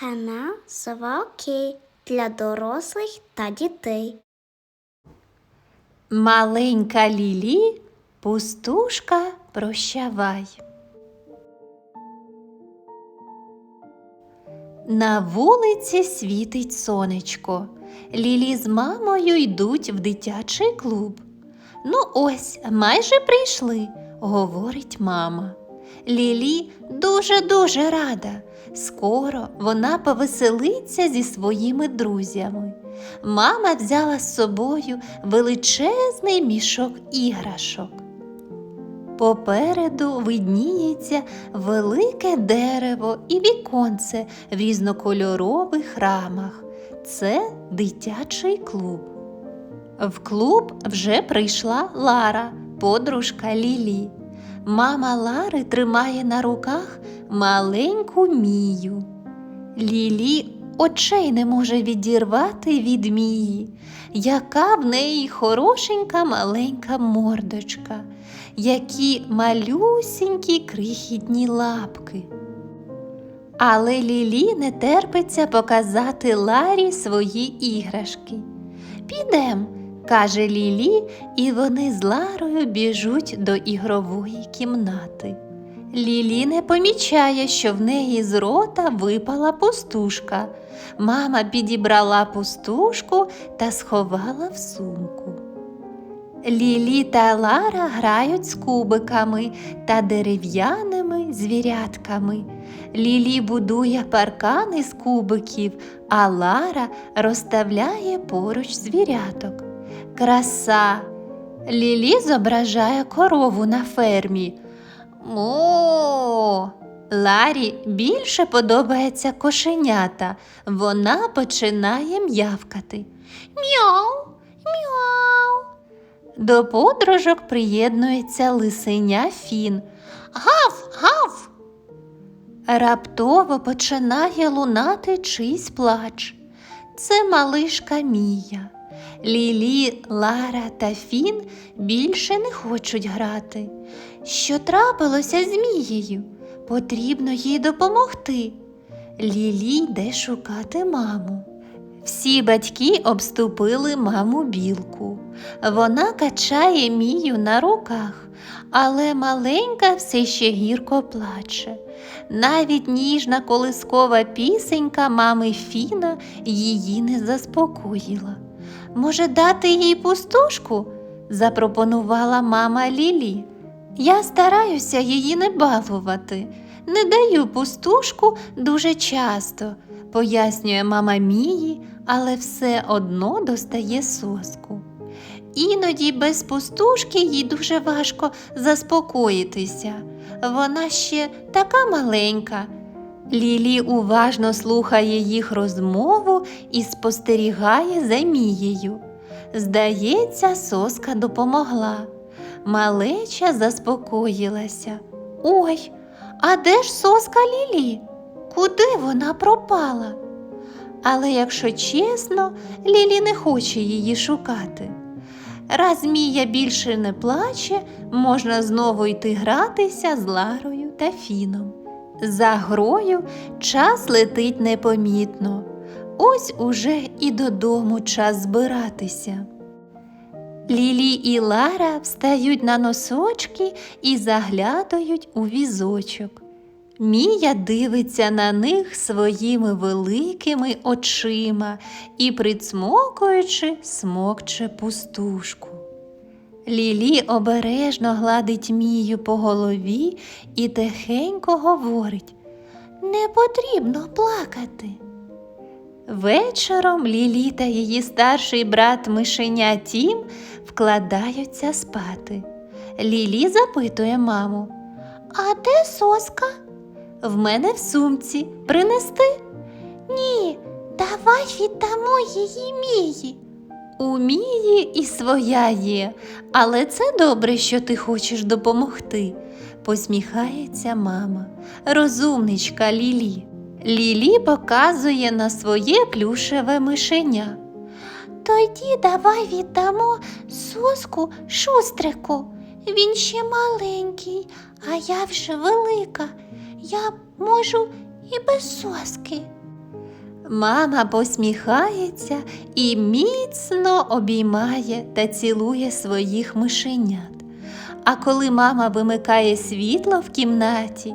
Канал Сова для дорослих та дітей. Маленька Лілі, пустушка, прощавай. На вулиці світить сонечко. Лілі з мамою йдуть в дитячий клуб. Ну ось, майже прийшли, говорить мама. Лілі дуже-дуже рада. Скоро вона повеселиться зі своїми друзями. Мама взяла з собою величезний мішок іграшок. Попереду видніється велике дерево і віконце в різнокольорових рамах. Це дитячий клуб. В клуб вже прийшла Лара, подружка Лілі. Мама Лари тримає на руках маленьку мію. Лілі очей не може відірвати від мії, яка в неї хорошенька маленька мордочка, які малюсінькі крихітні лапки. Але Лілі не терпиться показати Ларі свої іграшки. Підем, каже Лілі, і вони з Ларою біжуть до ігрової кімнати. Лілі не помічає, що в неї з рота випала пустушка. Мама підібрала пустушку та сховала в сумку. Лілі та Лара грають з кубиками та дерев'яними звірятками. Лілі будує паркани з кубиків, а Лара розставляє поруч звіряток. Краса. Лілі зображає корову на фермі. Мо. Ларі більше подобається кошенята. Вона починає м'явкати. Мяу, мяу. До подружок приєднується лисеня Фін. Гав, гав. Раптово починає лунати чийсь плач. Це малишка Мія. Лілі, Лара та Фін більше не хочуть грати. Що трапилося з Мією? Потрібно їй допомогти. Лілі йде шукати маму. Всі батьки обступили маму білку. Вона качає Мію на руках, але маленька все ще гірко плаче. Навіть ніжна колискова пісенька мами Фіна її не заспокоїла. Може, дати їй пустушку? запропонувала мама Лілі. Я стараюся її не балувати, не даю пустушку дуже часто, пояснює мама Мії, але все одно достає соску. Іноді без пустушки їй дуже важко заспокоїтися. Вона ще така маленька. Лілі уважно слухає їх розмову і спостерігає за Мією. Здається, соска допомогла. Малеча заспокоїлася. Ой, а де ж соска Лілі? Куди вона пропала? Але, якщо чесно, Лілі не хоче її шукати. Раз Мія більше не плаче, можна знову йти гратися з Ларою та Фіном. За грою час летить непомітно. Ось уже і додому час збиратися. Лілі і Лара встають на носочки і заглядають у візочок. Мія дивиться на них своїми великими очима і, прицмокуючи, смокче пустушку. Лілі обережно гладить Мію по голові і тихенько говорить Не потрібно плакати. Вечором Лілі та її старший брат мишеня Тім вкладаються спати. Лілі запитує маму А де соска? В мене в сумці. Принести? Ні, давай віддамо її Мії. У Мії і своя є, але це добре, що ти хочеш допомогти, посміхається мама. Розумничка Лілі. Лілі показує на своє плюшеве мишеня. Тоді давай віддамо соску шустрику. Він ще маленький, а я вже велика. Я можу і без соски. Мама посміхається і міцно обіймає та цілує своїх мишенят. А коли мама вимикає світло в кімнаті,